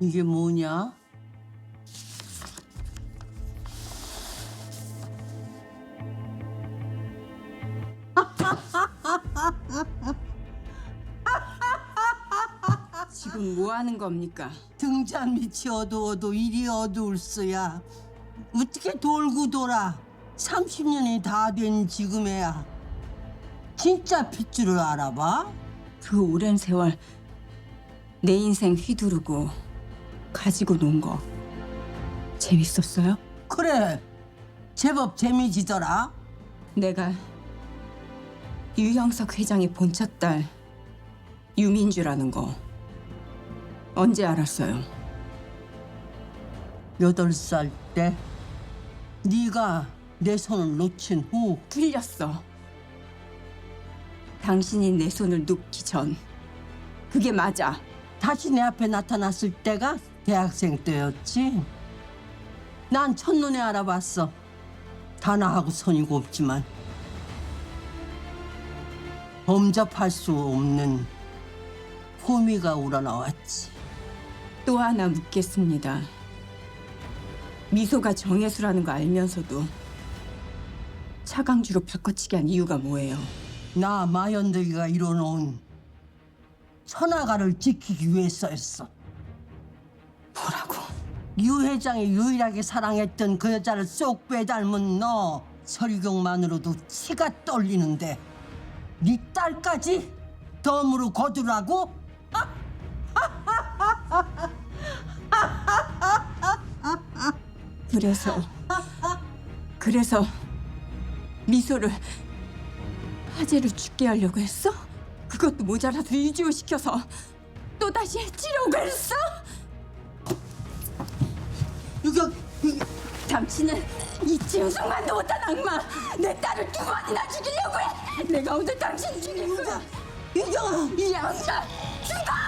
이게 뭐냐? 지금 뭐 하는 겁니까? 등잔 밑이 어두워도 일이 어두울 수야. 어떻게 돌고 돌아? 30년이 다 된 지금에야. 진짜 핏줄을 알아봐? 그 오랜 세월 내 인생 휘두르고 가지고 논 거 재밌었어요? 그래. 제법 재미지더라. 내가 유형석 회장의 본처 딸 유민주라는 거 언제 알았어요? 여덟 살 때 네가 내 손을 놓친 후 틀렸어. 당신이 내 손을 놓기 전 그게 맞아. 다시 내 앞에 나타났을 때가 대학생 때였지. 난 첫눈에 알아봤어. 다 나하고 손이 곱지만 범접할 수 없는 호미가 우러나왔지. 또 하나 묻겠습니다. 미소가 정혜수라는 거 알면서도 차강주로 바꿔치기 한 이유가 뭐예요? 나 마연들이가 이뤄놓은 천하가를 지키기 위해서였어. 뭐라고? 유 회장이 유일하게 사랑했던 그 여자를 쏙 빼닮은 너 서류경만으로도 치가 떨리는데 네 딸까지 덤으로 거두라고? 그래서 그래서 미소를 화재를 죽게 하려고 했어? 그것도 모자라서 유지호 시켜서 또 다시 해치려고 했어? 이거 당신은 잊지 순간도 못한 악마! 내 딸을 두 번이나 죽이려고 해! 내가 오늘 당신 죽일 거야! 이경아 이 양자 죽어